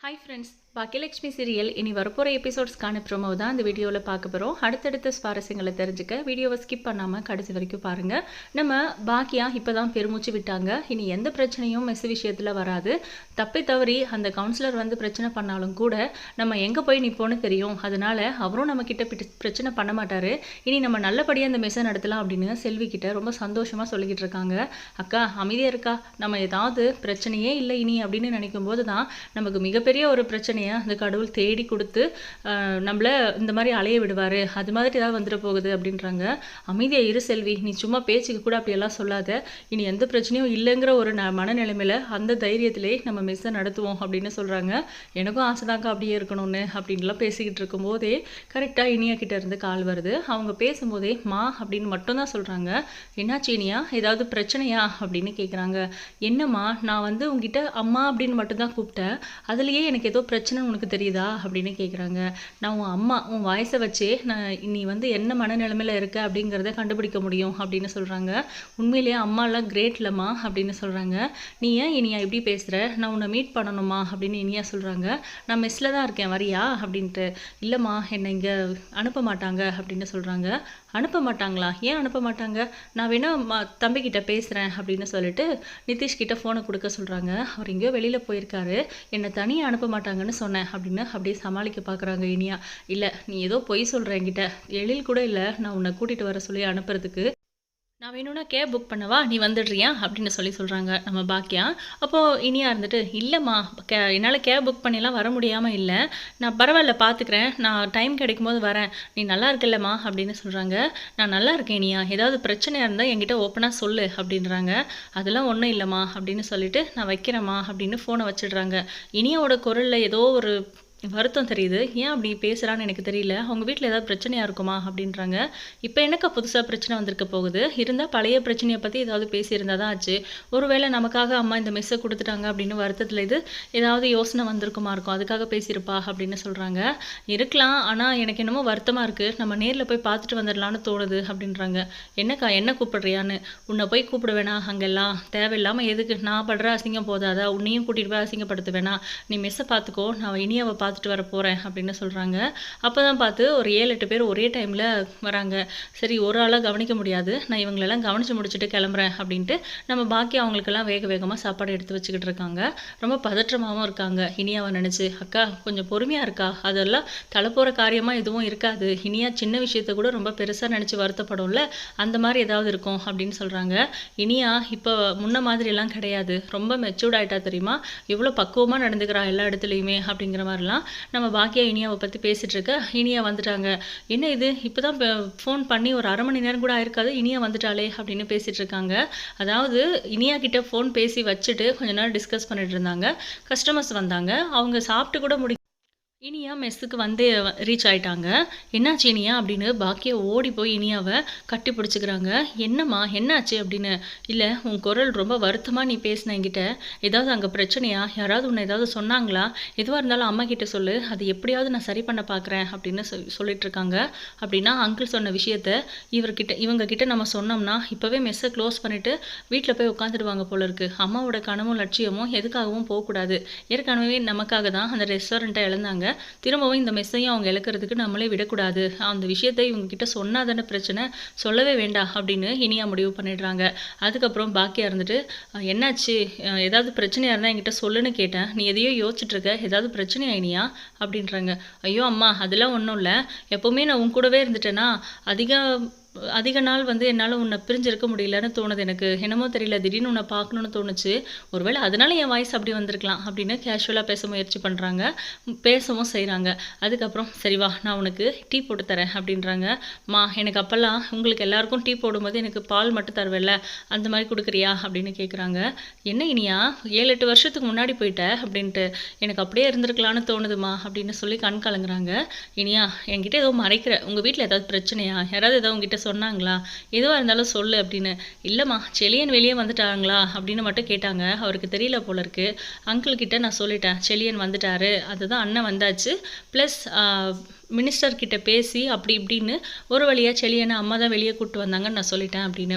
Hi friends Baakiyalakshmi serial இனி வரப்போகிற எபிசோட்ஸ்க்கான promo தான் இந்த வீடியோவில் பார்க்க போகிறோம் அடுத்தடுத்த சுவாரஸ்யங்களை தெரிஞ்சுக்க வீடியோவை ஸ்கிப் பண்ணாமல் கடைசி வரைக்கும் பாருங்கள் நம்ம பாக்கியா இப்போ தான் பெருமூச்சு விட்டாங்க. இனி எந்த பிரச்சனையும் மெஸ் விஷயத்தில் வராது. தப்பி தவறி அந்த கவுன்சிலர் வந்து பிரச்சனை பண்ணாலும் கூட நம்ம எங்கே போய் நிற்போன்னு தெரியும். அதனால அவரும் நம்ம பிடி- பிரச்சனை பண்ண மாட்டார். இனி நம்ம நல்லபடியாக அந்த மெஸ்ஸை நடத்தலாம் அப்படின்னு செல்விக்கிட்ட ரொம்ப சந்தோஷமாக சொல்லிக்கிட்டு இருக்காங்க. அக்கா அமைதியாக இருக்கா? நம்ம ஏதாவது பிரச்சனையே இல்லை இனி அப்படின்னு நினைக்கும் போது தான் நமக்கு மிகப்பெரிய ஒரு பிரச்சனையை அந்த கடவுள் தேடி கொடுத்து நம்மளை இந்த மாதிரி அலைய விடுவார் அது மாதிரி ஏதாவது வந்துட போகுது அப்படின்றாங்க. அமைதியாக இரு செல்வி நீ சும்மா பேச்சுக்கு கூட அப்படியெல்லாம் சொல்லாத. இனி எந்த பிரச்சனையும் இல்லைங்கிற ஒரு ந மனநிலைமையில் அந்த தைரியத்திலே நம்ம மெஸ்ஸை நடத்துவோம் அப்படின்னு சொல்கிறாங்க எனக்கும் ஆசைதாங்க அப்படியே இருக்கணும்னு அப்படின்லாம் பேசிக்கிட்டு இருக்கும்போதே கரெக்டாக இனியா கிட்ட இருந்து கால் வருது. அவங்க பேசும்போதே மா அப்படின்னு மட்டும்தான் சொல்கிறாங்க என்னாச்சு இனியா? ஏதாவது பிரச்சனையா? அப்படின்னு கேட்குறாங்க என்னம்மா நான் வந்து உங்ககிட்ட அம்மா அப்படின்னு மட்டும்தான் கூப்பிட்டேன். அதுலேயே எனக்கு ஏதோ பிரச்சனைன்னு உனக்கு தெரியுதா அப்படின்னு கேட்குறாங்க நான் உன் அம்மா உன் வாய்ஸை வச்சே நான் நீ வந்து என்ன மனநிலைமையில இருக்க அப்படிங்கிறத கண்டுபிடிக்க முடியும் அப்படின்னு சொல்கிறாங்க உண்மையிலேயே அம்மாலாம் கிரேட் இல்லைம்மா அப்படின்னு சொல்கிறாங்க நீ ஏன் இனியா இப்படி பேசுகிற நான் உன்னை மீட் பண்ணணுமா அப்படின்னு இனியா சொல்கிறாங்க நான் மெஸ்ஸில் தான் இருக்கேன் வரியா? அப்படின்ட்டு. இல்லைம்மா என்னை இங்கே அனுப்ப மாட்டாங்க அப்படின்னு சொல்கிறாங்க அனுப்ப மாட்டாங்களா? ஏன் அனுப்ப மாட்டாங்க? நான் வேணா தம்பிக்கிட்ட பேசுகிறேன் அப்படின்னு சொல்லிட்டு நிதிஷ்கிட்ட ஃபோனை கொடுக்க சொல்கிறாங்க அவர் எங்கேயோ வெளியில் போயிருக்காரு. என்னை தனியாக அனுப்ப மாட்டாங்கன்னு சொன்னேன் அப்படின்னு அப்படியே சமாளிக்க பார்க்குறாங்க இனியா. இல்லை நீ ஏதோ பொய் சொல்கிற என்கிட்ட. எழில் கூட இல்லை நான் உன்னை கூட்டிகிட்டு வர சொல்லி அனுப்புறதுக்கு. நான் வேணும்னா கேப் புக் பண்ணவா? நீ வந்துடுறியா? அப்படின்னு சொல்லி சொல்கிறாங்க நம்ம பாக்கியா அப்போது இனியா இருந்துட்டு இல்லைம்மா கே என்னால் கேப் புக் பண்ணிலாம் வர முடியாமல் இல்லை. நான் பரவாயில்ல பார்த்துக்கிறேன் நான் டைம் கிடைக்கும் போது வரேன். நீ நல்லா இருக்கல்லம்மா அப்படின்னு சொல்கிறாங்க நான் நல்லா இருக்கேன் இனியா. ஏதாவது பிரச்சனையாக இருந்தால் என்கிட்ட ஓப்பனாக சொல்லு அப்படின்றாங்க. அதெல்லாம் ஒன்றும் இல்லைம்மா அப்படின்னு சொல்லிட்டு நான் வைக்கிறேம்மா அப்படின்னு ஃபோனை வச்சிடுறாங்க. இனியாவோட குரலில் ஏதோ ஒரு வருத்தம் தெரியுது. ஏன் அப்படி பேசுகிறான்னு எனக்கு தெரியல. அவங்க வீட்டில் ஏதாவது பிரச்சனையாக இருக்குமா? அப்படின்றாங்க. இப்போ என்னக்கா புதுசாக பிரச்சனை வந்திருக்க போகுது? இருந்தால் பழைய பிரச்சனையை பற்றி ஏதாவது பேசியிருந்தா தான் ஆச்சு. ஒருவேளை நமக்காக அம்மா இந்த மெஸ்ஸை கொடுத்துட்டாங்க அப்படின்னு வருத்தத்தில் இது ஏதாவது யோசனை வந்திருக்குமா இருக்கும்? அதுக்காக பேசியிருப்பா அப்படின்னு சொல்கிறாங்க இருக்கலாம். ஆனால் எனக்கு என்னமோ வருத்தமாக இருக்குது நம்ம நேரில் போய் பார்த்துட்டு வந்துடலான்னு தோணுது அப்படின்றாங்க. என்னக்கா என்ன கூப்பிடுறியான்னு? உன்னை போய் கூப்பிட வேணாம் அங்கெல்லாம் தேவையில்லாமல் எதுக்கு? நான் படுற அசிங்கம் போதாதா? உன்னையும் கூட்டிகிட்டு போய் அசிங்கப்படுத்த வேணாம் நீ மெஸ்ஸை பார்த்துக்கோ. நான் இனியாவை பார்த்து பார்த்துட்டு வர போகிறேன் அப்படின்னு சொல்கிறாங்க அப்போ தான் பார்த்து ஒரு ஏழு எட்டு பேர் ஒரே டைமில் வராங்க. சரி ஒரு ஆளாக கவனிக்க முடியாது. நான் இவங்களெல்லாம் கவனித்து முடிச்சுட்டு கிளம்புறேன் அப்படின்ட்டு நம்ம பாக்கி அவங்களுக்கெல்லாம் வேக வேகமாக சாப்பாடு எடுத்து வச்சுக்கிட்டு இருக்காங்க. ரொம்ப பதற்றமாகவும் இருக்காங்க. இனியாவை நினச்சி அக்கா கொஞ்சம் பொறுமையாக இருக்கா? அதெல்லாம் தலை போகிற காரியமாக எதுவும் இருக்காது. இனியா சின்ன விஷயத்த கூட ரொம்ப பெருசாக நினச்சி வருத்தப்படும்ல. அந்த மாதிரி ஏதாவது இருக்கும் அப்படின்னு சொல்கிறாங்க இனியா இப்போ முன்ன மாதிரிலாம் கிடையாது. ரொம்ப மெச்சூர்ட் ஆகிட்டா தெரியுமா? இவ்வளோ பக்குவமாக நடந்துக்கிறா எல்லா இடத்துலையுமே அப்படிங்கிற மாதிரிலாம் நம்ம பாக்கியா இனியாவை பற்றி பேசிகிட்டு இருக்க. இனியா வந்துட்டாங்க. என்ன இது? இப்போ தான் ஃபோன் பண்ணி ஒரு அரை மணி நேரம் கூட ஆயிருக்காது. இனியா வந்துட்டாளே அப்படின்னு பேசிகிட்டு இருக்காங்க. அதாவது இனியா கிட்ட ஃபோன் பேசி வச்சுட்டு கொஞ்ச நேரம் டிஸ்கஸ் பண்ணிட்டு இருந்தாங்க. கஸ்டமர்ஸ் வந்தாங்க. அவங்க சாப்பிட்டு கூட முடி இனியா மெஸ்ஸுக்கு வந்து ரீச் ஆயிட்டாங்க. என்னாச்சு இனியா அப்படின்னு பாக்கியா ஓடி போய் இனியாவை கட்டி பிடிச்சிக்கிறாங்க. என்னம்மா என்னாச்சு அப்படின்னு? இல்லை உன் குரல் ரொம்ப வருத்தமாக நீ பேசின என்கிட்ட. ஏதாவது அங்கே பிரச்சனையா? யாராவது உன்னை ஏதாவது சொன்னாங்களா? எதுவாக இருந்தாலும் அம்மா கிட்ட சொல்லு. அது எப்படியாவது நான் சரி பண்ண பார்க்குறேன் அப்படின்னு சொல் சொல்லிட்டு இருக்காங்க. அப்படின்னா அங்கிள் சொன்ன விஷயத்த இவர்கிட்ட இவங்க கிட்ட நம்ம சொன்னோம்னா இப்போவே மெஸ்ஸை க்ளோஸ் பண்ணிவிட்டு வீட்டில் போய் உட்காந்துடுவாங்க போல இருக்கு. அம்மாவோட கனவும் லட்சியமும் எதுக்காகவும் போகக்கூடாது. ஏற்கனவே நமக்காக தான் அந்த ரெஸ்டாரண்ட்டை இழந்தாங்க. திரும்பவும் இந்த மெஸ்ஸையும் அவங்க இழக்கிறதுக்கு நம்மளே விடக்கூடாது. அந்த விஷயத்தை இவங்க கிட்ட சொன்னா தானே பிரச்சனை. சொல்லவே வேண்டாம் அப்படின்னு இனியா முடிவு பண்ணிடுறாங்க. அதுக்கப்புறம் பாக்கியா இருந்துட்டு என்னாச்சு? ஏதாவது பிரச்சனையாக இருந்தால் என்கிட்ட சொல்லுன்னு கேட்டேன். நீ எதையோ யோசிச்சுட்டு இருக்க. ஏதாவது பிரச்சனையா இனியா? அப்படின்றாங்க. ஐயோ அம்மா அதெல்லாம் ஒன்றும் இல்லை. எப்போவுமே நான் உன் கூடவே இருந்துட்டேன்னா அதிக அதிக நாள் வந்து என்னால் உன்னை பிரிஞ்சிருக்க முடியலன்னு தோணுது எனக்கு. என்னமோ தெரியல திடீர்னு உன்னை பார்க்கணுன்னு தோணுச்சு. ஒருவேளை அதனால என் வாய்ஸ் அப்படி வந்திருக்கலாம் அப்படின்னு கேஷுவலாக பேச முயற்சி பண்ணுறாங்க பேசவும் செய்கிறாங்க அதுக்கப்புறம் சரி வா நான் உனக்கு டீ போட்டு தரேன் அப்படின்றாங்க. மா எனக்கு அப்போல்லாம் உங்களுக்கு எல்லாருக்கும் டீ போடும்போது எனக்கு பால் மட்டும் தருவேல்ல. அந்த மாதிரி கொடுக்குறியா? அப்படின்னு கேட்குறாங்க என்ன இனியா? ஏழு எட்டு வருஷத்துக்கு முன்னாடி போயிட்ட அப்படின்ட்டு. எனக்கு அப்படியே இருந்திருக்கலான்னு தோணுதுமா அப்படின்னு சொல்லி கண் கலங்குறாங்க. இனியா என்கிட்ட ஏதோ மறைக்கிற உங்கள் வீட்டில் ஏதாவது பிரச்சனையா? யாராவது ஏதோ உங்ககிட்ட சொன்னாங்களா? எதுவாக இருந்தாலும் சொல்லு அப்படின்னு. இல்லைம்மா செலியன் வெளியே வந்துட்டாங்களா? அப்படின்னு மட்டும் கேட்டாங்க. அவருக்கு தெரியல போல இருக்கு. அங்கிள் கிட்ட நான் சொல்லிட்டேன் செலியன் வந்துட்டாரு. அதுதான் அண்ணன் வந்தாச்சு. ப்ளஸ் மினிஸ்டர் கிட்ட பேசி அப்படி இப்படின்னு ஒரு வழியாக செலியனை அம்மா தான் வெளியே கூப்பிட்டு வந்தாங்கன்னு நான் சொல்லிட்டேன் அப்படின்னு.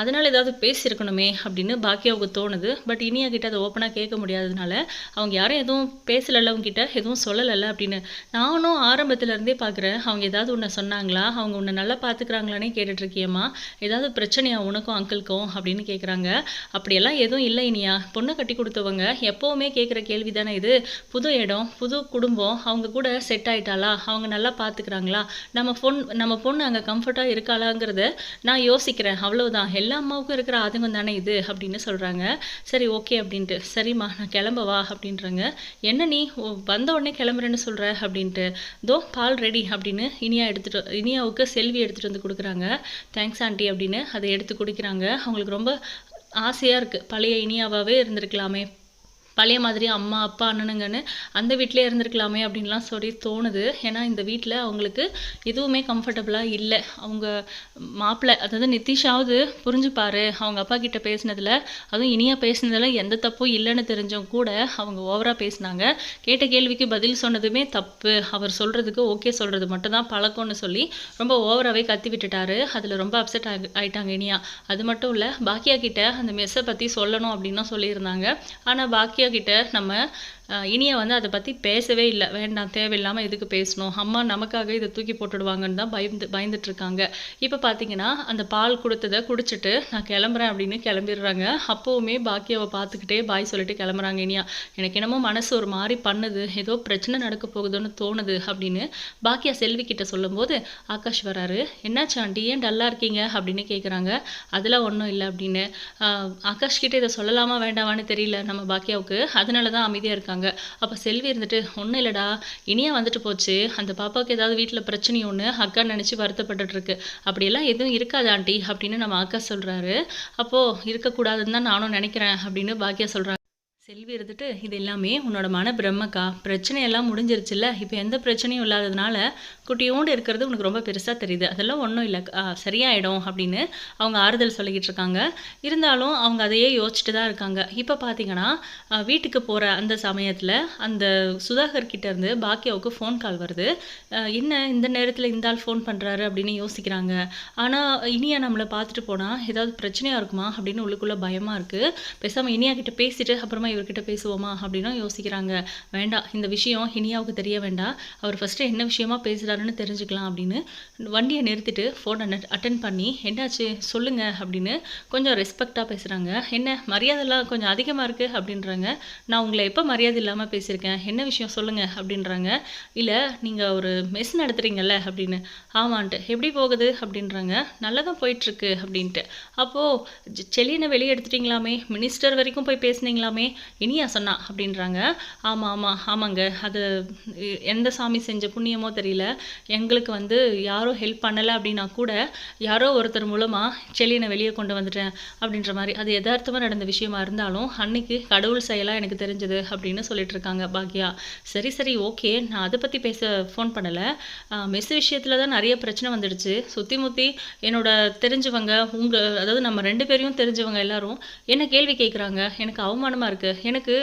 அதனால் ஏதாவது பேசியிருக்கணுமே அப்படின்னு பாக்கியாவுக்கு தோணுது. பட் இனியா கிட்ட அதை ஓப்பனாக கேட்க முடியாததுனால அவங்க யாரும் எதுவும் பேசலைல்ல அவங்க கிட்ட எதுவும் சொல்லலைல்ல அப்படின்னு. நானும் ஆரம்பத்துலேருந்தே பார்க்குறேன் அவங்க ஏதாவது உன்னை சொன்னாங்களா? அவங்க உன்னை நல்லா பார்த்துக்கிறாங்களானே கேட்டுட்ருக்கியம்மா ஏதாவது பிரச்சனையா உனக்கும் அங்கிள்க்கும்? அப்படின்னு கேட்குறாங்க அப்படியெல்லாம் எதுவும் இல்லை இனியா. பொண்ணை கட்டி கொடுத்தவங்க எப்போவுமே கேட்குற கேள்வி தானே இது. புது இடம் புது குடும்பம் அவங்க கூட செட் ஆயிட்டாளா? அவங்க அவங்க நல்லா பார்த்துக்கிறாங்களா நம்ம பொண் நம்ம பொண்ணு அங்கே கம்ஃபர்ட்டாக இருக்காளாங்கிறத நான் யோசிக்கிறேன். அவ்வளோதான் எல்லா அம்மாவுக்கும் இருக்கிற ஆதங்கம் தானே இது? அப்படின்னு சொல்கிறாங்க சரி ஓகே அப்படின்ட்டு. சரிம்மா நான் கிளம்பவா அப்படின்றாங்க. என்ன நீ? வந்த உடனே கிளம்புறேன்னு சொல்கிற அப்படின்ட்டு. தோ பால் ரெடி அப்படின்னு இனியா எடுத்துகிட்டு இனியாவுக்கு செல்வி எடுத்துகிட்டு வந்து கொடுக்குறாங்க. தேங்க்ஸ் ஆண்டி அப்படின்னு அதை எடுத்து குடிக்கிறாங்க. அவங்களுக்கு ரொம்ப ஆசையாக இருக்குது பழைய இனியாவாகவே இருந்திருக்கலாமே. பழைய மாதிரி அம்மா அப்பா அண்ணனுங்கன்னு அந்த வீட்டிலே இருந்திருக்கலாமே அப்படின்லாம் சொல்லி தோணுது. ஏன்னா இந்த வீட்டில் அவங்களுக்கு எதுவுமே கம்ஃபர்டபுளாக இல்லை. அவங்க மாப்பிள்ளை அதாவது நிதிஷாவது புரிஞ்சுப்பாரு. அவங்க அப்பா கிட்ட பேசினதில் அதுவும் இனியா பேசினதில் எந்த தப்பும் இல்லைன்னு தெரிஞ்சும் கூட அவங்க ஓவராக பேசினாங்க. கேட்ட கேள்விக்கு பதில் சொன்னதுமே தப்பு. அவர் சொல்கிறதுக்கு ஓகே சொல்கிறது மட்டும்தான் பழக்கம்னு சொல்லி ரொம்ப ஓவராகவே கத்தி விட்டுட்டாரு. அதில் ரொம்ப அப்செட் ஆகி ஆயிட்டாங்க இனியா. அது மட்டும் இல்லை பாக்கியா கிட்ட அந்த மெஸ்ஸை பற்றி சொல்லணும் அப்படின்னும் சொல்லியிருந்தாங்க. ஆனால் பாக்கியா கிட்ட நம்ம இனியா வந்து அதை பற்றி பேசவே இல்லை. வேண்டாம் தேவையில்லாமல் எதுக்கு பேசணும்? அம்மா நமக்காக இதை தூக்கி போட்டுடுவாங்கன்னு தான் பயந்து பயந்துட்டுருக்காங்க. இப்போ பார்த்தீங்கன்னா அந்த பால் கொடுத்ததை குடிச்சிட்டு நான் கிளம்புறேன் அப்படின்னு கிளம்பிடுறாங்க. அப்போவுமே பாக்கியாவை பார்த்துக்கிட்டே பாய் சொல்லிட்டு கிளம்புறாங்க இனியா. எனக்கு என்னமோ மனசு ஒரு மாதிரி பண்ணுது. ஏதோ பிரச்சனை நடக்க போகுதுன்னு தோணுது அப்படின்னு பாக்கியா செல்வி கிட்ட சொல்லும்போது ஆகாஷ் வராரு. என்னாச்சு ஆண்டி? ஏன் டல்லாக இருக்கீங்க? அப்படின்னு கேட்குறாங்க அதெல்லாம் ஒன்றும் இல்லை அப்படின்னு. ஆகாஷ் கிட்ட இதை சொல்லலாமா வேண்டாமான்னு தெரியல நம்ம பாக்கியாவுக்கு. அதனால தான் அமைதியாக இருக்காங்க. அப்போ செல்வி இருந்துட்டு ஒன்றும் இல்லைடா இனியா வந்துட்டு போச்சு. அந்த பாப்பாவுக்கு ஏதாவது வீட்டில் பிரச்சனை ஒன்று அக்கா நினச்சி வருத்தப்பட்டுட்டு இருக்கு அப்படியெல்லாம் எதுவும் இருக்காது ஆண்டி அப்படின்னு நம்ம அக்கா சொல்கிறாரு அப்போது இருக்கக்கூடாதுன்னு தான் நானும் நினைக்கிறேன் அப்படின்னு பாக்கியா சொல்கிறாங்க செல்வி இருந்துட்டு இது எல்லாமே உன்னோட மன பிரம்மக்கா பிரச்சனையெல்லாம் முடிஞ்சிருச்சுல்ல? இப்போ எந்த பிரச்சனையும் இல்லாததுனால குட்டியோண்டு இருக்கிறது உனக்கு ரொம்ப பெருசாக தெரியுது. அதெல்லாம் ஒன்றும் இல்லை. சரியாயிடும் அப்படின்னு அவங்க ஆறுதல் சொல்லிக்கிட்டு இருக்காங்க. இருந்தாலும் அவங்க அதையே யோசிச்சுட்டு தான் இருக்காங்க. இப்போ பார்த்தீங்கன்னா வீட்டுக்கு போகிற அந்த சமயத்தில் அந்த சுதாகர் கிட்டேருந்து பாக்கியாவுக்கு ஃபோன் கால் வருது. என்ன இந்த நேரத்தில் இந்த ஆள் ஃபோன் பண்ணுறாரு அப்படின்னு யோசிக்கிறாங்க. ஆனால் இனியா நம்மளை பார்த்துட்டு போனால் ஏதாவது பிரச்சனையாக இருக்குமா? அப்படின்னு உள்ளுக்குள்ளே பயமாக இருக்குது பேசாமல் இனியா கிட்ட பேசிட்டு அப்புறமா இவர்கிட்ட பேசுவோமா அப்படின்னும் யோசிக்கிறாங்க. வேண்டாம் இந்த விஷயம் இனியாவுக்கு தெரிய வேண்டாம். அவர் ஃபஸ்ட்டு என்ன விஷயமா பேசுகிறாருன்னு தெரிஞ்சுக்கலாம் அப்படின்னு வண்டியை நிறுத்திட்டு ஃபோனை அட்டன் பண்ணி என்னாச்சு? சொல்லுங்க அப்படின்னு கொஞ்சம் ரெஸ்பெக்டாக பேசுகிறாங்க என்ன மரியாதைலாம் கொஞ்சம் அதிகமாக இருக்குது அப்படின்றாங்க. நான் உங்களை எப்போ மரியாதை இல்லாமல் பேசியிருக்கேன்? என்ன விஷயம் சொல்லுங்க? அப்படின்றாங்க. இல்லை நீங்கள் ஒரு மெஸ் நடத்துகிறீங்கல்ல அப்படின்னு. ஆமான்ட்டு. எப்படி போகுது? அப்படின்றாங்க. நல்லா தான் போயிட்டுருக்கு அப்படின்ட்டு. அப்போது செலியனை வெளியே எடுத்துட்டீங்களாமே? மினிஸ்டர் வரைக்கும் போய் பேசுனீங்களாமே? இனியா சொன்னா அப்படின்றாங்க. ஆமாம் ஆமாம் ஆமாங்க. அது எந்த சாமி செஞ்ச புண்ணியமோ தெரியல. எங்களுக்கு வந்து யாரோ ஹெல்ப் பண்ணலை அப்படின்னா கூட யாரோ ஒருத்தர் மூலமாக செலியனை வெளியே கொண்டு வந்துட்டேன் அப்படின்ற மாதிரி. அது யதார்த்தமாக நடந்த விஷயமா இருந்தாலும் அன்னைக்கு கடவுள் செயலாக எனக்கு தெரிஞ்சது அப்படின்னு சொல்லிட்டு இருக்காங்க பாக்யா. சரி சரி ஓகே. நான் அதை பற்றி பேச ஃபோன் பண்ணலை. மெஸ் விஷயத்தில் தான் நிறைய பிரச்சனை வந்துடுச்சு. சுற்றி முற்றி என்னோட தெரிஞ்சவங்க உங்கள் அதாவது நம்ம ரெண்டு பேரையும் தெரிஞ்சவங்க எல்லாரும் என்ன கேள்வி கேட்குறாங்க எனக்கு அவமானமாக இருக்குது எனக்கு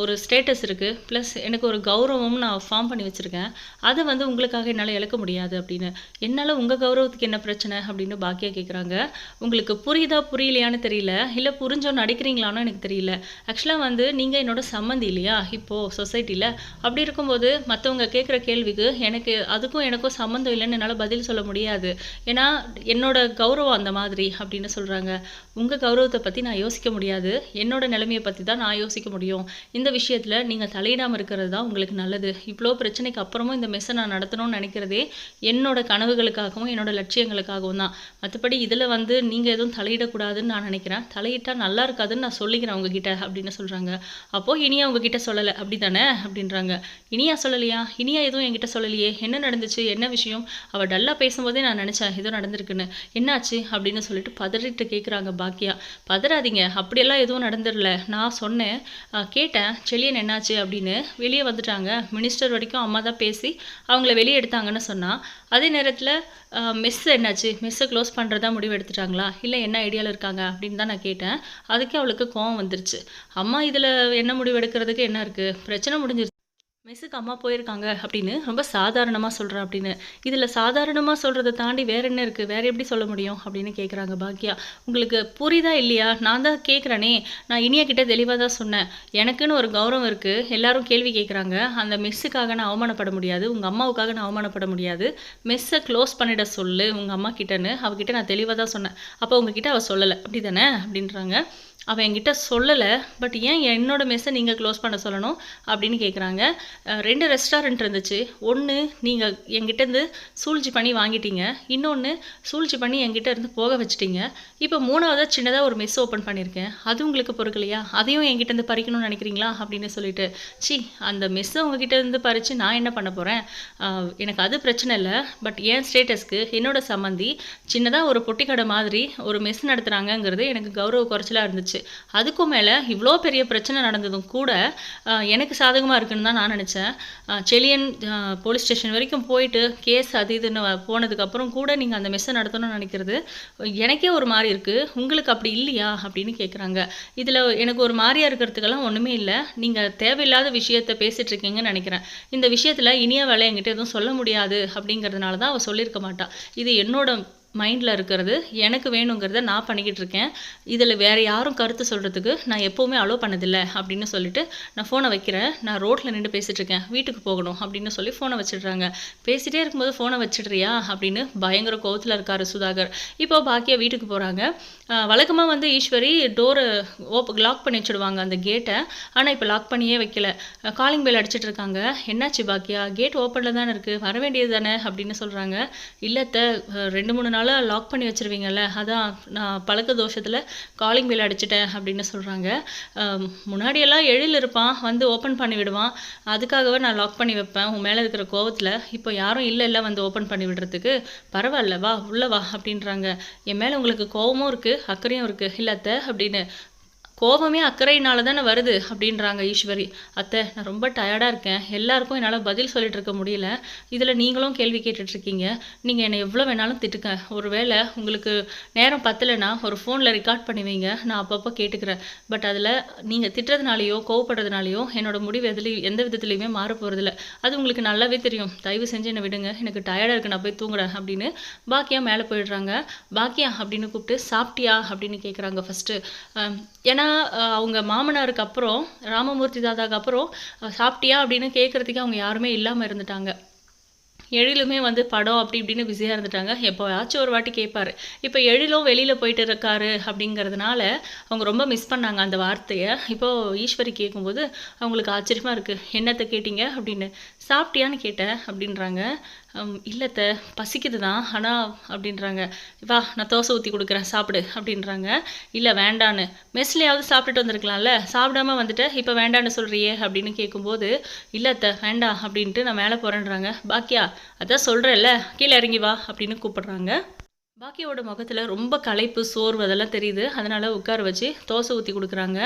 ஒரு ஸ்டேட்டஸ் இருக்குது ப்ளஸ் எனக்கு ஒரு கௌரவம் நான் ஃபார்ம் பண்ணி வச்சுருக்கேன். அதை வந்து உங்களுக்காக என்னால் இழக்க முடியாது அப்படின்னு. என்னால் உங்கள் கௌரவத்துக்கு என்ன பிரச்சனை அப்படின்னு பாக்கியா கேட்குறாங்க உங்களுக்கு புரியுதா புரியலையான்னு தெரியல. இல்லை புரிஞ்சோ நடிக்கிறீங்களான்னு எனக்கு தெரியல. ஆக்சுவலாக வந்து நீங்கள் என்னோட சம்மந்தி இல்லையா? இப்போது சொசைட்டியில் அப்படி இருக்கும்போது மற்றவங்க கேட்குற கேள்விக்கு எனக்கு அதுக்கும் எனக்கும் சம்மந்தம் இல்லைன்னு என்னால் பதில் சொல்ல முடியாது. ஏன்னா என்னோட கௌரவம் அந்த மாதிரி அப்படின்னு சொல்கிறாங்க உங்கள் கௌரவத்தை பற்றி நான் யோசிக்க முடியாது. என்னோட நிலைமையை பற்றி தான் நான் யோசிக்க முடியும். இந்த விஷயத்தில் நீங்கள் தலையிடாமல் இருக்கிறது தான் உங்களுக்கு நல்லது. இவ்வளோ பிரச்சனைக்கு அப்புறமும் இந்த மெஸ்ஸை நான் நடத்தணும்னு நினைக்கிறதே என்னோட கனவுகளுக்காகவும் என்னோட லட்சியங்களுக்காகவும் தான். மற்றபடி இதில் வந்து நீங்கள் எதுவும் தலையிடக்கூடாதுன்னு நான் நினைக்கிறேன். தலையிட்டால் நல்லா இருக்காதுன்னு நான் சொல்லிக்கிறேன் உங்ககிட்ட அப்படின்னு சொல்கிறாங்க அப்போது இனியா உங்ககிட்ட சொல்லலை. அப்படி தானே அப்படின்றாங்க. இனியா சொல்லலையா? இனியா எதுவும் என்கிட்ட சொல்லலையே. என்ன நடந்துச்சு? என்ன விஷயம்? அவள் டல்லாக பேசும்போதே நான் நினச்சேன் ஏதோ நடந்திருக்குன்னு. என்னாச்சு? அப்படின்னு சொல்லிட்டு பதறிட்டு கேட்குறாங்க பாக்கியா. பதறாதீங்க. அப்படியெல்லாம் எதுவும் நடந்துடல. நான் சொன்னேன். ஆஹ் கேட்டேன் செல்லியன் என்னாச்சு? அப்படின்னு. வெளியே வந்துட்டாங்க. மினிஸ்டர் வரைக்கும் அம்மா தான் பேசி அவங்கள வெளியே எடுத்தாங்கன்னு சொன்னா. அதே நேரத்தில் மெஸ் என்னாச்சு? மெஸ்ஸை க்ளோஸ் பண்ணுறதா முடிவு எடுத்துட்டாங்களா? இல்லை என்ன ஐடியாவில் இருக்காங்க? அப்படின்னு தான் நான் கேட்டேன். அதுக்கே அவளுக்கு கோவம் வந்துருச்சு. அம்மா இதில் என்ன முடிவு எடுக்கிறதுக்கு என்ன இருக்குது பிரச்சனை முடிஞ்சிருச்சு. மெஸ்ஸுக்கு அம்மா போயிருக்காங்க அப்படின்னு ரொம்ப சாதாரணமாக சொல்கிறேன் அப்படின்னு. இதில் சாதாரணமாக சொல்கிறத தாண்டி வேற என்ன இருக்குது வேற எப்படி சொல்ல முடியும்? அப்படின்னு கேட்குறாங்க பாக்கியா உங்களுக்கு புரியுதா இல்லையா? நான் தான் கேட்குறேனே நான் இனியா கிட்டே தெளிவாக தான் சொன்னேன். எனக்குன்னு ஒரு கௌரவம் இருக்குது எல்லாரும் கேள்வி கேட்குறாங்க அந்த மெஸ்ஸுக்காக நான் அவமானப்பட முடியாது. உங்கள் அம்மாவுக்காக நான் அவமானப்பட முடியாது. மெஸ்ஸை க்ளோஸ் பண்ணிட சொல்லு உங்கள் அம்மா கிட்டன்னு. அவகிட்ட நான் தெளிவாக தான் சொன்னேன். அப்போ உங்ககிட்ட அவள் சொல்லலை. அப்படி தானே அப்படின்றாங்க. அவன் என்கிட்ட சொல்லலை பட் ஏன் என்னோட மெஸ்ஸை நீங்கள் க்ளோஸ் பண்ண சொல்லணும் அப்படின்னு கேட்குறாங்க ரெண்டு ரெஸ்டாரண்ட் இருந்துச்சு. ஒன்று நீங்கள் என்கிட்டேருந்து சூழ்ச்சி பண்ணி வாங்கிட்டீங்க. இன்னொன்று சூழ்ச்சி பண்ணி என்கிட்ட இருந்து போக வச்சிட்டீங்க. இப்போ மூணாவதாக சின்னதாக ஒரு மெஸ் ஓப்பன் பண்ணியிருக்கேன் அது உங்களுக்கு பொறுக்கலையா? அதையும் என்கிட்ட இருந்து பறிக்கணும்னு நினைக்கிறீங்களா? அப்படின்னு சொல்லிட்டு சி அந்த மெஸ்ஸை உங்ககிட்ட இருந்து பறித்து நான் என்ன பண்ண போகிறேன் எனக்கு அது பிரச்சனை இல்லை பட் என் ஸ்டேட்டஸ்க்கு என்னோட சம்மந்தி சின்னதாக ஒரு பொட்டி கடை மாதிரி ஒரு மெஸ் நடத்துகிறாங்கங்கிறது எனக்கு கௌரவ குறைச்சலாக இருந்துச்சு. அதுக்கும் மேலே இவ்வளோ பெரிய பிரச்சனை நடந்ததும் கூட எனக்கு சாதகமாக இருக்குன்னு தான் நான் நினச்சேன். செலியன் போலீஸ் ஸ்டேஷன் வரைக்கும் போயிட்டு கேஸ் அது இதுன்னு போனதுக்கப்புறம் கூட நீங்கள் அந்த மெஸ்ஸை நடத்தணும்னு நினைக்கிறது எனக்கே ஒரு மாதிரி இருக்குது உங்களுக்கு அப்படி இல்லையா? அப்படின்னு கேட்குறாங்க இதில் எனக்கு ஒரு மாதிரியாக இருக்கிறதுக்கெல்லாம் ஒன்றுமே இல்லை. நீங்கள் தேவையில்லாத விஷயத்த பேசிகிட்டு இருக்கீங்கன்னு நினைக்கிறேன். இந்த விஷயத்தில் இனிய வேலை என்கிட்ட எதுவும் சொல்ல முடியாது அப்படிங்கிறதுனால தான் அவள் சொல்லியிருக்க மாட்டாள் இது என்னோட மைண்டில் இருக்கிறது எனக்கு வேணுங்கிறத நான் பண்ணிக்கிட்டு இருக்கேன். இதில் வேறு யாரும் கருத்து சொல்கிறதுக்கு நான் எப்போவுமே அலோவ் பண்ணதில்லை அப்படின்னு சொல்லிட்டு நான் ஃபோனை வைக்கிறேன். நான் ரோட்டில் நின்று பேசிகிட்டு இருக்கேன். வீட்டுக்கு போகணும் அப்படின்னு சொல்லி ஃபோனை வச்சிடுறாங்க. பேசிகிட்டே இருக்கும்போது ஃபோனை வச்சிடுறியா அப்படின்னு பயங்கர கோவத்தில் இருக்கார் சுதாகர். இப்போ பாக்கியா வீட்டுக்கு போகிறாங்க வழக்கமாக வந்து ஈஸ்வரி டோரை ஓப் லாக் பண்ணி வச்சுடுவாங்க அந்த கேட்டை ஆனால் இப்போ லாக் பண்ணியே வைக்கல. காலிங் பெல் அடிச்சிட்டு இருக்காங்க. என்னாச்சு பாக்கியா? கேட் ஓப்பனில் தானே இருக்குது வர வேண்டியது தானே அப்படின்னு சொல்கிறாங்க இல்லத்த ரெண்டு மூணு நாள் அதனால் லாக் பண்ணி வச்சிருவீங்கல்ல அதான் நான் பழக்க தோஷத்தில் காலிங் பில் அடிச்சிட்டேன் அப்படின்னு சொல்கிறாங்க முன்னாடியெல்லாம் எழில் இருப்பான் வந்து ஓப்பன் பண்ணி விடுவான். அதுக்காகவே நான் லாக் பண்ணி வைப்பேன். உன் மேலே இருக்கிற கோவத்தில் இப்போ யாரும் இல்லை இல்லை வந்து ஓப்பன் பண்ணி விடுறதுக்கு பரவாயில்ல வா உள்ளே வா அப்படின்றாங்க. என் மேலே உங்களுக்கு கோவமும் இருக்குது அக்கறையும் இருக்குது இல்லாத்த அப்படின்னு கோபமே அக்கறையினால தானே வருது அப்படின்றாங்க ஈஸ்வரி. அத்தை நான் ரொம்ப டயர்டாக இருக்கேன். எல்லாருக்கும் என்னால் பதில் சொல்லிட்டு இருக்க முடியல. இதில் நீங்களும் கேள்வி கேட்டுட்ருக்கீங்க. நீங்கள் என்னை எவ்வளோ வேணாலும் திட்டுங்க. ஒருவேளை உங்களுக்கு நேரம் பத்தலைன்னா ஒரு ஃபோனில் ரெக்கார்ட் பண்ணி வைங்க. நான் அப்பப்போ கேட்டுக்கிறேன். பட் அதில் நீங்கள் திட்டுறதுனாலையோ கோவப்படுறதுனாலையோ என்னோட முடிவு எதுலேயும் எந்த விதத்துலையுமே மாற போகிறதில்ல அது உங்களுக்கு நல்லாவே தெரியும். தயவு செஞ்சு என்னை விடுங்க. எனக்கு டயர்டாக இருக்கு. நான் போய் தூங்குறேன் அப்படின்னு பாக்கியா மேலே போயிடுறாங்க. பாக்கியா அப்படின்னு கூப்பிட்டு சாப்பிட்டியா அப்படின்னு கேட்குறாங்க ஃபஸ்ட்டு ஏன்னா அஹ், அவங்க மாமனாருக்கு அப்புறம் ராமமூர்த்தி தாதாக்கு அப்புறம் சாப்பிட்டியா அப்படின்னு கேட்குறதுக்கு அவங்க யாருமே இல்லாமல் இருந்துட்டாங்க. எழிலுமே வந்து படம் அப்படி இப்படின்னு பிஸியாக இருந்துட்டாங்க. எப்போயாச்சும் ஒரு வாட்டி கேட்பாரு இப்போ எழிலும் வெளியில் போயிட்டு இருக்காரு அப்படிங்கிறதுனால அவங்க ரொம்ப மிஸ் பண்ணாங்க அந்த வார்த்தையை. இப்போது ஈஸ்வரி கேட்கும்போது அவங்களுக்கு ஆச்சரியமாக இருக்குது என்னத்தை கேட்டீங்க? அப்படின்னு. சாப்பிட்டியான்னு கேட்டேன் அப்படின்றாங்க. இல்லைத்த பசிக்குது தான் ஆனால் அப்படின்றாங்க. வா நான் தோசை ஊற்றி கொடுக்குறேன் சாப்பிடு அப்படின்றாங்க. இல்லை வேண்டான்னு. மெஸ்லேயாவது சாப்பிட்டுட்டு வந்திருக்கலாம்ல சாப்பிடாம வந்துட்டு இப்போ வேண்டான்னு சொல்கிறியே அப்படின்னு கேட்கும்போது இல்லத்த வேண்டாம் அப்படின்ட்டு நான் மேலே போகிறேன்றாங்க பாக்கியா அதான் சொல்கிறேல்ல கீழே இறங்கி வா அப்படின்னு கூப்பிடுறாங்க. பாக்கியோட முகத்தில் ரொம்ப களைப்பு சோர்வு அதெல்லாம் தெரியுது. அதனால் உட்கார வச்சு தோசை ஊற்றி கொடுக்குறாங்க.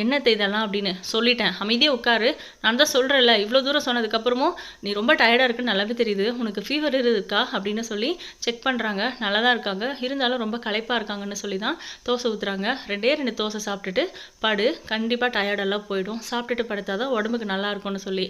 என்னத்தை இதெல்லாம்? அப்படின்னு சொல்லிட்டேன். அமைதியாக உட்காரு. நான் தான் சொல்கிறேன்ல இவ்வளோ தூரம் சொன்னதுக்கப்புறமும் நீ ரொம்ப டயர்டாக இருக்குன்னு நல்லாவே தெரியுது. உனக்கு ஃபீவர் இருக்கா? அப்படின்னு சொல்லி செக் பண்ணுறாங்க நல்லா தான் இருக்காங்க. இருந்தாலும் ரொம்ப களைப்பாக இருக்காங்கன்னு சொல்லி தான் தோசை ஊற்றுறாங்க ரெண்டே ரெண்டு தோசை சாப்பிட்டுட்டு படு. கண்டிப்பாக டயர்டெல்லாம் போயிடும். சாப்பிட்டுட்டு படுத்தா தான் உடம்புக்கு நல்லா இருக்கும்னு சொல்லி.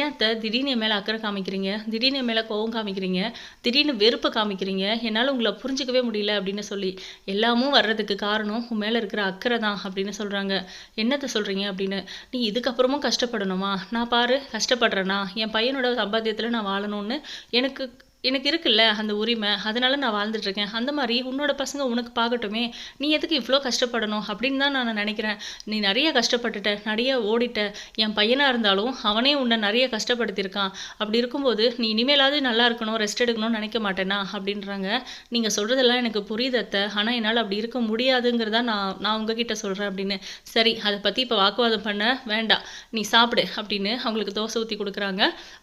ஏன் அத்தை? திடீர்னு மேலே அக்கறை காமிக்கிறீங்க? திடீர்னு மேலே கோவம் காமிக்கிறீங்க? திடீர்னு வெறுப்பு காமிக்கிறீங்க? என்னால் உங்களை புரிஞ்சிக்கவே முடியல அப்படின்னு சொல்லி எல்லாமும் வர்றதுக்கு காரணம் உன் மேலே இருக்கிற அக்கறை தான் அப்படின்னு சொல்கிறாங்க என்னத்தை சொல்கிறீங்க அப்படின்னு நீ இதுக்கப்புறமும் கஷ்டப்படணுமா? நான் பாரு கஷ்டப்படுறேனா? என் பையனோட சம்பாத்தியத்தில் நான் வாழணும்னு எனக்கு எனக்கு இருக்குல்ல அந்த உரிமை அதனால நான் வாழ்ந்துட்டு இருக்கேன் அந்த மாதிரி உன்னோட பசங்க உனக்கு பார்க்கட்டுமே நீ எதுக்கு இவ்வளோ கஷ்டப்படணும் அப்படின்னு தான் நான் நினைக்கிறேன். நீ நிறைய கஷ்டப்பட்டுட்ட நிறைய ஓடிட்ட என் பையனாக இருந்தாலும் அவனே உன்னை நிறைய கஷ்டப்படுத்தியிருக்கான். அப்படி இருக்கும்போது நீ இனிமேலாவது நல்லா இருக்கணும் ரெஸ்ட் எடுக்கணும்னு நினைக்க மாட்டேனா? அப்படின்றாங்க. நீங்கள் சொல்கிறதெல்லாம் எனக்கு புரியுதத்த ஆனால் என்னால் அப்படி இருக்க முடியாதுங்கிறதா நான் நான் உங்ககிட்ட சொல்கிறேன் அப்படின்னு. சரி அதை பற்றி இப்போ வாக்குவாதம் பண்ண வேண்டாம். நீ சாப்பிடு அப்படின்னு அவங்களுக்கு தோசை ஊற்றி கொடுக்குறாங்க.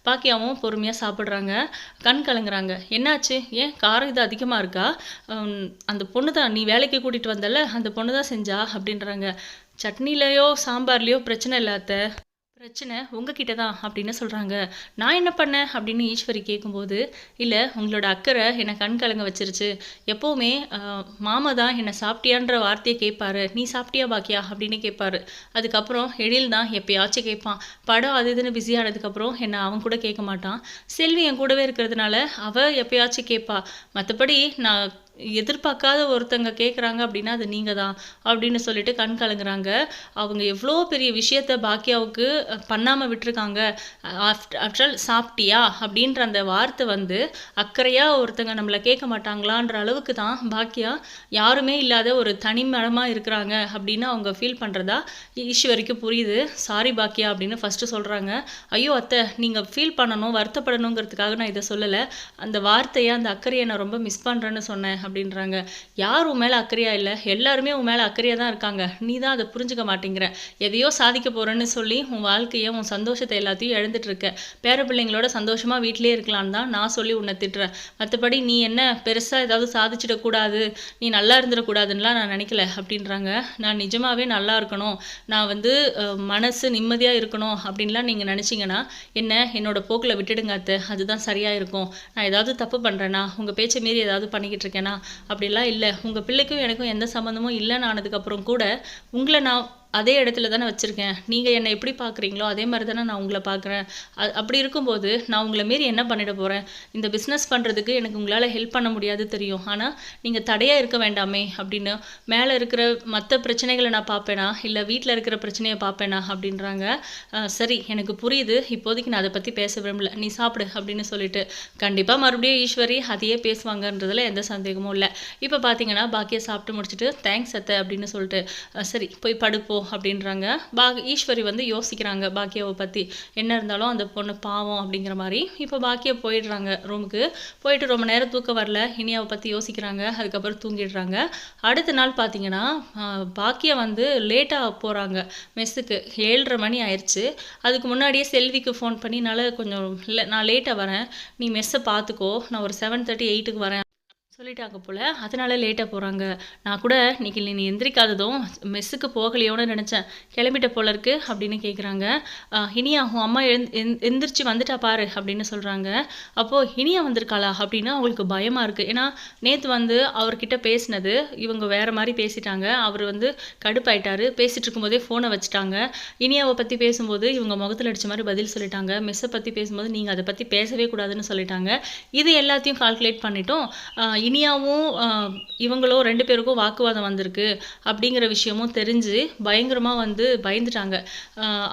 பாக்கியாவும் பொறுமையாக சாப்பிட்றாங்க. கண் கலங்குறாங்க என்னாச்சு? ஏன்? காரம் இது அதிகமாக இருக்கா? அந்த பொண்ணு தான் நீ வேலைக்கு கூட்டிகிட்டு வந்தல அந்த பொண்ணு தான் செஞ்சா? அப்படின்றாங்க. சட்னிலையோ சாம்பார்லேயோ பிரச்சனை இல்லாத பிரச்சனை உங்ககிட்ட தான் அப்படின்னு சொல்கிறாங்க நான் என்ன பண்ணேன் அப்படின்னு ஈஸ்வரி கேட்கும்போது இல்லை உங்களோட அக்கறை என்னை கண் கலங்க வச்சிருச்சு. எப்போவுமே மாமா தான் என்னை சாப்பிட்டியான்ற வார்த்தையை கேட்பாரு. நீ சாப்பிட்டியா பாக்கியா? அப்படின்னு கேட்பாரு. அதுக்கப்புறம் எழில் தான் எப்பயாச்சும் கேட்பான். படம் அது இதுன்னு பிஸி ஆனதுக்கப்புறம் என்னை அவன் கூட கேட்க மாட்டான். செல்வி என் கூடவே இருக்கிறதுனால அவள் எப்பயாச்சும் கேட்பா. மற்றபடி நான் எதிர்பார்க்காத ஒருத்தங்க கேட்குறாங்க அப்படின்னா அது நீங்கள் தான் அப்படின்னு சொல்லிட்டு கண் கலங்குறாங்க. அவங்க எவ்வளோ பெரிய விஷயத்த பாக்கியாவுக்கு பண்ணாமல் விட்டுருக்காங்க. ஆஃப்டர் ஆல் சாப்பிட்டியா? அப்படின்ற அந்த வார்த்தை வந்து அக்கறையாக ஒருத்தங்க நம்மளை கேட்க மாட்டாங்களான்ற அளவுக்கு தான் பாக்கியா யாருமே இல்லாத ஒரு தனிமரமாக இருக்கிறாங்க அப்படின்னு அவங்க ஃபீல் பண்ணுறதா ஈஸ்வரிக்கு புரியுது. சாரி பாக்கியா அப்படின்னு ஃபஸ்ட்டு சொல்கிறாங்க ஐயோ அத்தை நீங்கள் ஃபீல் பண்ணணும் வருத்தப்படணுங்கிறதுக்காக நான் இதை சொல்லலை. அந்த வார்த்தையை அந்த அக்கறையை நான் ரொம்ப மிஸ் பண்ணுறேன்னு சொன்னேன். அப்படின்றாங்க. யார் உன் மேலே அக்கறையாக இல்லை? எல்லாருமே உன் மேலே அக்கறையாக தான் இருக்காங்க. நீ தான் அதை புரிஞ்சுக்க மாட்டேங்கிற. எதையோ சாதிக்க போகிறேன்னு சொல்லி உன் வாழ்க்கையை உன் சந்தோஷத்தை எல்லாத்தையும் இழந்துட்டு இருக்க. பேர பிள்ளைங்களோட சந்தோஷமாக வீட்டிலே இருக்கலான்னு தான் நான் சொல்லி உன்னை திட்டுறேன். மற்றபடி நீ என்ன பெருசாக ஏதாவது சாதிச்சிடக்கூடாது நீ நல்லா இருந்துடக்கூடாதுன்னெலாம் நான் நினைக்கல. அப்படின்றாங்க. நான் நிஜமாகவே நல்லா இருக்கணும். நான் வந்து மனசு நிம்மதியாக இருக்கணும் அப்படின்லாம் நீங்கள் நினச்சிங்கன்னா என்ன என்னோட போக்கில் விட்டுடுங்க அத்தை. அதுதான் சரியாக இருக்கும். நான் ஏதாவது தப்பு பண்ணுறேன்னா உங்கள் பேச்சை மீறி ஏதாவது பண்ணிக்கிட்டு இருக்கேனா? அப்படிலாம் இல்லை. உங்கள் பிள்ளைக்கும் எனக்கும் எந்த சம்மந்தமும் இல்லைன்னு ஆனதுக்கப்புறம் கூட உங்களை நான் அதே இடத்துல தானே வச்சுருக்கேன். நீங்கள் என்னை எப்படி பார்க்குறீங்களோ அதே மாதிரி தானே நான் உங்களை பார்க்குறேன் அது அப்படி இருக்கும்போது நான் உங்களை மீறி என்ன பண்ணிட போகிறேன் இந்த பிஸ்னஸ் பண்ணுறதுக்கு எனக்கு உங்களால் ஹெல்ப் பண்ண முடியாது தெரியும். ஆனால் நீங்கள் தடையாக இருக்க வேண்டாமே அப்படின்னு மேலே இருக்கிற மற்ற பிரச்சனைகளை நான் பார்ப்பேனா இல்லை வீட்டில் இருக்கிற பிரச்சனையை பார்ப்பேனா அப்படின்றாங்க. சரி எனக்கு புரியுது. இப்போதைக்கு நான் அதை பற்றி பேச விரும்பல. நீ சாப்பிடு அப்படின்னு சொல்லிட்டு. கண்டிப்பாக மறுபடியும் ஈஸ்வரி அதையே பேசுவாங்கன்றதுல எந்த சந்தேகமும் இல்லை. இப்போ பார்த்தீங்கன்னா பாக்கியை சாப்பிட்டு முடிச்சுட்டு தேங்க்ஸ் அத்தை அப்படின்னு சொல்லிட்டு. சரி போய் படுப்போம். அப்படின்றாங்க. பா ஈஸ்வரி வந்து யோசிக்கிறாங்க பாக்கியாவை பற்றி என்ன இருந்தாலும் அந்த பொண்ணு பாவம் அப்படிங்கிற மாதிரி. இப்போ பாக்கியா போயிடுறாங்க ரூமுக்கு போயிட்டு ரொம்ப நேரம் தூக்கம் வரல. இனியாவை பற்றி யோசிக்கிறாங்க. அதுக்கப்புறம் தூங்கிடுறாங்க. அடுத்த நாள் பார்த்தீங்கன்னா பாக்கியா வந்து லேட்டாக போகிறாங்க மெஸ்ஸுக்கு ஏழரை மணி ஆயிடுச்சு அதுக்கு முன்னாடியே செல்விக்கு ஃபோன் பண்ணினால கொஞ்சம் இல்லை நான் லேட்டாக வரேன். நீ மெஸ்ஸை பார்த்துக்கோ நான் ஒரு செவன் தேர்ட்டி எயிட்டுக்கு வரேன். சொல்லிட்டாங்க போல். அதனால் லேட்டாக போகிறாங்க நான் கூட இன்னைக்கு நீ எந்திரிக்காததும் மெஸ்ஸுக்கு போகலையோன்னு நினச்சேன். கிளம்பிட்ட போல இருக்கு அப்படின்னு கேட்குறாங்க இனியா உன் அம்மா எழுந் எந்- எந்திரிச்சு வந்துட்டா பாரு அப்படின்னு சொல்கிறாங்க அப்போது இனியா வந்திருக்காளா அப்படின்னு அவங்களுக்கு பயமாக இருக்குது ஏன்னா நேற்று வந்து அவர்கிட்ட பேசினது இவங்க வேறு மாதிரி பேசிட்டாங்க. அவர் வந்து கடுப்பாயிட்டார். பேசிகிட்டு இருக்கும்போதே ஃபோனை வச்சுட்டாங்க. இனியாவை பற்றி பேசும்போது இவங்க முகத்தில் அடித்த மாதிரி பதில் சொல்லிட்டாங்க. மெஸ்ஸை பற்றி பேசும்போது நீங்கள் அதை பற்றி பேசவே கூடாதுன்னு சொல்லிட்டாங்க. இது எல்லாத்தையும் கால்குலேட் பண்ணிட்டோம். இனியாவும் இவங்களும் ரெண்டு பேருக்கும் வாக்குவாதம் வந்திருக்கு அப்படிங்கிற விஷயமும் தெரிஞ்சு பயங்கரமாக வந்து பயந்துட்டாங்க.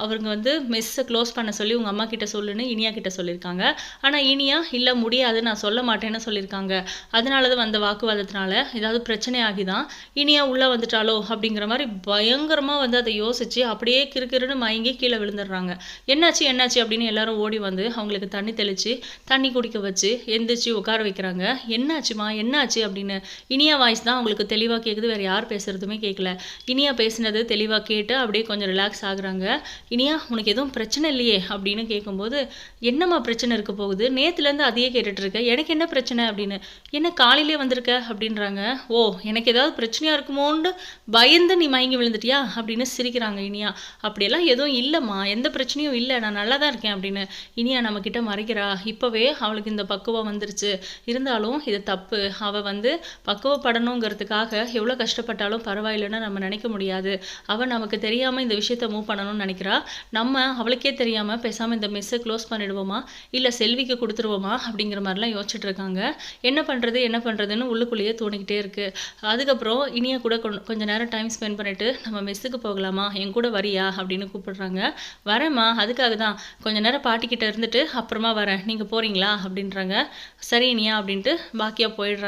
அவருங்க வந்து மெஸ்ஸை க்ளோஸ் பண்ண சொல்லி உங்கள் அம்மா கிட்ட சொல்லுன்னு இனியா கிட்ட சொல்லியிருக்காங்க. ஆனால் இனியா இல்லை முடியாது நான் சொல்ல மாட்டேன்னு சொல்லியிருக்காங்க. அதனால தான் வந்த வாக்குவாதத்தினால ஏதாவது பிரச்சனை ஆகி தான் இனியா உள்ளே வந்துட்டாலோ அப்படிங்கிற மாதிரி பயங்கரமாக வந்து அதை யோசிச்சு அப்படியே கிறுக்கிறுன்னு மயங்கி கீழே விழுந்துடுறாங்க. என்னாச்சு என்னாச்சு? அப்படின்னு எல்லாரும் ஓடி வந்து அவங்களுக்கு தண்ணி தெளித்து தண்ணி குடிக்க வச்சு எந்திரிச்சு உட்கார வைக்கிறாங்க. என்னாச்சுமா? என்னாச்சு அப்படின்னு? இனியா வாய்ஸ் தான் அவங்களுக்கு தெளிவாக கேட்குது வேறு யார் பேசுகிறதுமே கேட்கல இனியா பேசுனது தெளிவாக கேட்டு அப்படியே கொஞ்சம் ரிலாக்ஸ் ஆகுறாங்க. இனியா உனக்கு எதுவும் பிரச்சனை இல்லையே அப்படின்னு கேட்கும்போது என்னம்மா பிரச்சனை இருக்க போகுது? நேற்றுலேருந்து அதையே கேட்டுட்ருக்க எனக்கு என்ன பிரச்சனை அப்படின்னு? என்ன காலையிலே வந்திருக்க அப்படின்றாங்க. ஓ எனக்கு ஏதாவது பிரச்சனையாக இருக்குமோன்னு பயந்து நீ மயங்கி விழுந்துட்டியா அப்படின்னு சிரிக்கிறாங்க இனியா. அப்படியெல்லாம் எதுவும் இல்லைம்மா. எந்த பிரச்சனையும் இல்லை. நான் நல்லா தான் இருக்கேன் அப்படின்னு இனியா நம்மக்கிட்ட மறைக்கிறா. இப்போவே அவளுக்கு இந்த பக்குவம் வந்துருச்சு. இருந்தாலும் இது தப்பு. அவள் வந்து பக்குவப்படணுங்கிறதுக்காக எவ்வளோ கஷ்டப்பட்டாலும் பரவாயில்லைன்னு நம்ம நினைக்க முடியாது. அவள் நமக்கு தெரியாமல் இந்த விஷயத்த மூவ் பண்ணணும்னு நினைக்கிறா. நம்ம அவளுக்கே தெரியாமல் பேசாமல் இந்த மெஸ்ஸை க்ளோஸ் பண்ணிடுவோமா? இல்லை செல்விக்கு கொடுத்துருவோமா? அப்படிங்கிற மாதிரிலாம் யோசிச்சுட்டு இருக்காங்க. என்ன பண்ணுறது என்ன பண்ணுறதுன்னு உள்ளுக்குள்ளேயே தோணிக்கிட்டே இருக்கு. அதுக்கப்புறம் இனியா கூட கொஞ்சம் கொஞ்ச நேரம் டைம் ஸ்பெண்ட் பண்ணிட்டு நம்ம மெஸ்ஸுக்கு போகலாமா? என் கூட வரியா? அப்படின்னு கூப்பிடுறாங்க. வரேம்மா அதுக்காக தான். கொஞ்ச நேரம் பாட்டிக்கிட்ட இருந்துட்டு அப்புறமா வரேன். நீங்கள் போகிறீங்களா அப்படின்றாங்க. சரி இனியா அப்படின்ட்டு பாக்கியா போயிடுறாங்க.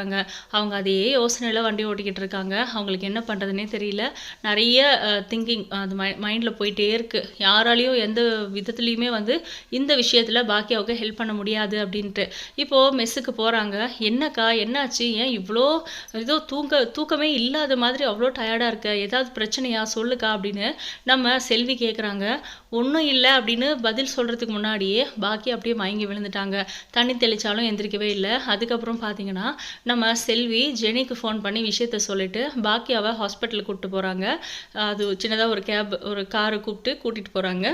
அவங்க அதே யோசனையில் வண்டி ஓட்டிக்கிட்டு இருக்காங்க. அவங்களுக்கு என்ன பண்ணுறதுனே தெரியல. நிறைய திங்கிங் அது மை மைண்டில் போயிட்டே இருக்கு. யாராலையும் எந்த விதத்துலேயுமே வந்து இந்த விஷயத்தில் பாக்கியாவுக்கு ஹெல்ப் பண்ண முடியாது அப்படின்ட்டு. இப்போது மெஸ்ஸுக்கு போகிறாங்க என்னக்கா என்னாச்சு? ஏன் இவ்வளோ ஏதோ தூங்க தூக்கமே இல்லாத மாதிரி அவ்வளோ டயர்டாக இருக்க? ஏதாவது பிரச்சனையா? சொல்லுக்கா அப்படின்னு நம்ம செல்வி கேட்குறாங்க ஒன்றும் இல்லை அப்படின்னு பதில் சொல்கிறதுக்கு முன்னாடியே பாக்கி அப்படியே மயங்கி விழுந்துட்டாங்க. தண்ணி தெளிச்சாலும் எந்திரிக்கவே இல்லை. அதுக்கப்புறம் பார்த்தீங்கன்னா நம்ம செல்வி ஜெனிக்கு ஃபோன் பண்ணி விஷயத்த சொல்லிவிட்டு பாக்கியாவை ஹாஸ்பிட்டலுக்கு கூப்பிட்டு போகிறாங்க அது சின்னதாக ஒரு கேப் ஒரு காரை கூப்பிட்டு கூட்டிகிட்டு போகிறாங்க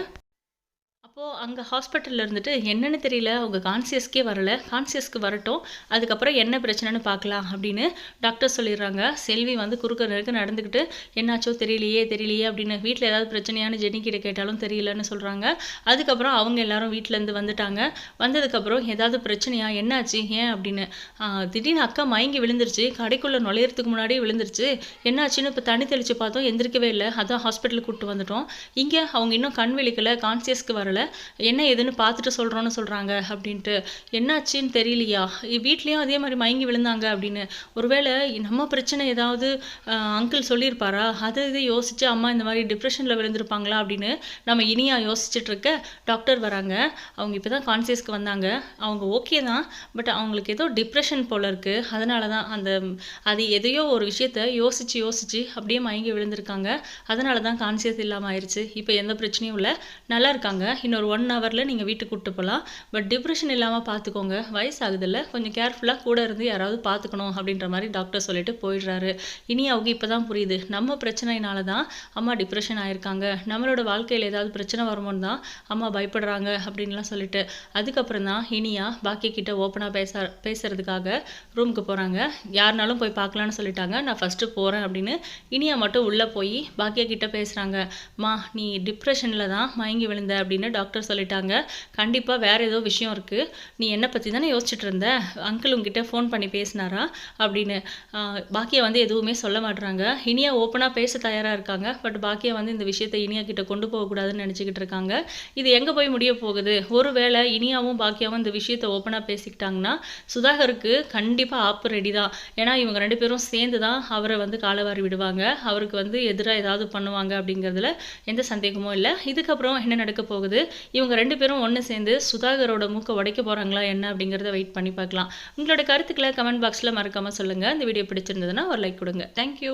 அப்போது அங்கே ஹாஸ்பிட்டலில் இருந்துட்டு என்னென்னு தெரியல அவங்க கான்சியஸ்க்கே வரல கான்சியஸ்க்கு வரட்டும் அதுக்கப்புறம் என்ன பிரச்சனைன்னு பார்க்கலாம் அப்படின்னு டாக்டர் சொல்லிடுறாங்க. செல்வி வந்து குறுக்க நெருக்க நடந்துக்கிட்டு என்னாச்சோ தெரியலையே தெரியலையே அப்படின்னு வீட்டில் ஏதாவது பிரச்சனையான ஜெனிக்கிட்ட கேட்டாலும் தெரியலன்னு சொல்கிறாங்க அதுக்கப்புறம் அவங்க எல்லாரும் வீட்டிலேருந்து வந்துட்டாங்க. வந்ததுக்கப்புறம் ஏதாவது பிரச்சனையா என்னாச்சு? ஏன்? அப்படின்னு திடீர்னு அக்கா மயங்கி விழுந்துருச்சு கடைக்குள்ளே நுழையிறதுக்கு முன்னாடியே விழுந்துருச்சு. என்னாச்சுன்னு இப்போ தண்ணி தெளித்து பார்த்தோம் எந்திரிக்கவே இல்லை. அதான் ஹாஸ்பிட்டலுக்கு கூப்பிட்டு வந்துட்டோம். இங்கே அவங்க இன்னும் கண் விழிக்கலை கான்சியஸ்க்கு வரல. என்ன ஏதுன்னு பார்த்துட்டு சொல்கிறோன்னு சொல்கிறாங்க அப்படின்ட்டு. என்னாச்சுன்னு தெரியலையா? வீட்லேயும் வீட்லயும் அதே மாதிரி மயங்கி விழுந்தாங்க அப்படின்னு. ஒருவேளை நம்ம பிரச்சனை ஏதாவது அங்கிள் சொல்லியிருப்பாரா? அதை இதை யோசிச்சு அம்மா இந்த மாதிரி டிப்ரெஷனில் விழுந்திருப்பாங்களா அப்படின்னு நம்ம இனியா யோசிச்சுட்டு இருக்க டாக்டர் வராங்க. அவங்க இப்போ தான் கான்சியஸ்க்கு வந்தாங்க. அவங்க ஓகே தான். பட் அவங்களுக்கு ஏதோ டிப்ரெஷன் போல இருக்கு. அதனால தான் அந்த அது எதையோ ஒரு விஷயத்த யோசிச்சு யோசிச்சு அப்படியே மயங்கி விழுந்திருக்காங்க. அதனால தான் கான்சியஸ் இல்லாமல் ஆயிடுச்சு இப்போ எந்த பிரச்சனையும் இல்லை. நல்லா இருக்காங்க. இன்னொரு ஒன் ஹவரில் நீங்கள் வீட்டுக்கு கூப்பிட்டு போகலாம் பட் டிப்ரெஷன் இல்லாமல் பார்த்துக்கோங்க வயசாகுதில்ல. கொஞ்சம் கேர்ஃபுல்லாக கூட இருந்து யாராவது பார்த்துக்கணும் அப்படின்ற மாதிரி டாக்டர் சொல்லிட்டு போயிடுறாரு. இனி அவங்க இப்போ தான் புரியுது. நம்ம பிரச்சனையினால தான் அம்மா டிப்ரெஷன் ஆயிருக்காங்க. நம்மளோட வாழ்க்கையில் ஏதாவது பிரச்சனை வருமோன்னு தான் அம்மா பயப்படுறாங்க அப்படின்லாம் சொல்லிட்டு அதுக்கப்புறம் தான் இனியா பாக்கிய கிட்ட ஓப்பனாக பேச பேசுறதுக்காக ரூமுக்கு போகிறாங்க யாருனாலும் போய் பார்க்கலான்னு சொல்லிட்டாங்க. நான் ஃபஸ்ட்டு போகிறேன் அப்படின்னு இனியா மட்டும் உள்ளே போய் பாக்கியா கிட்ட பேசுகிறாங்க மா நீ டிப்ரெஷனில் தான் மயங்கி விழுந்த அப்படின்னு டாக்டர் சொல்லிட்டாங்க. கண்டிப்பாக வேறு ஏதோ விஷயம் இருக்குது நீ என்னை பற்றி தானே யோசிச்சுட்டு இருந்த? அங்கிள் உங்ககிட்ட ஃபோன் பண்ணி பேசினாரா? அப்படின்னு. பாக்கியா வந்து எதுவுமே சொல்ல மாட்டுறாங்க இனியா ஓப்பனாக பேச தயாராக இருக்காங்க. பட் பாக்கியா வந்து இந்த விஷயத்தை இனியா கிட்ட கொண்டு போகக்கூடாதுன்னு நினச்சிக்கிட்டு இருக்காங்க. இது எங்கே போய் முடிய போகுது? ஒருவேளை இனியாவும் பாக்கியாவும் இந்த விஷயத்தை ஓப்பனாக பேசிக்கிட்டாங்கன்னா சுதாகருக்கு கண்டிப்பாக ஆப்பு ரெடி தான். ஏன்னா இவங்க ரெண்டு பேரும் சேர்ந்து தான் அவரை வந்து காலவாரி விடுவாங்க. அவருக்கு வந்து எதிராக ஏதாவது பண்ணுவாங்க அப்படிங்கிறதுல எந்த சந்தேகமும் இல்லை. இதுக்கப்புறம் என்ன நடக்க போகுது? இவங்க ரெண்டு பேரும் ஒன்று சேர்ந்து சுதாகரோட மூக்கை உடைக்க போகிறாங்களா என்ன அப்படிங்கிறத வெயிட் பண்ணி பார்க்கலாம். உங்களோட கருத்துக்களை கமெண்ட் பாக்ஸில் மறக்காமல் சொல்லுங்கள் இந்த வீடியோ பிடிச்சிருந்ததுன்னா ஒரு லைக் கொடுங்க. தேங்க்யூ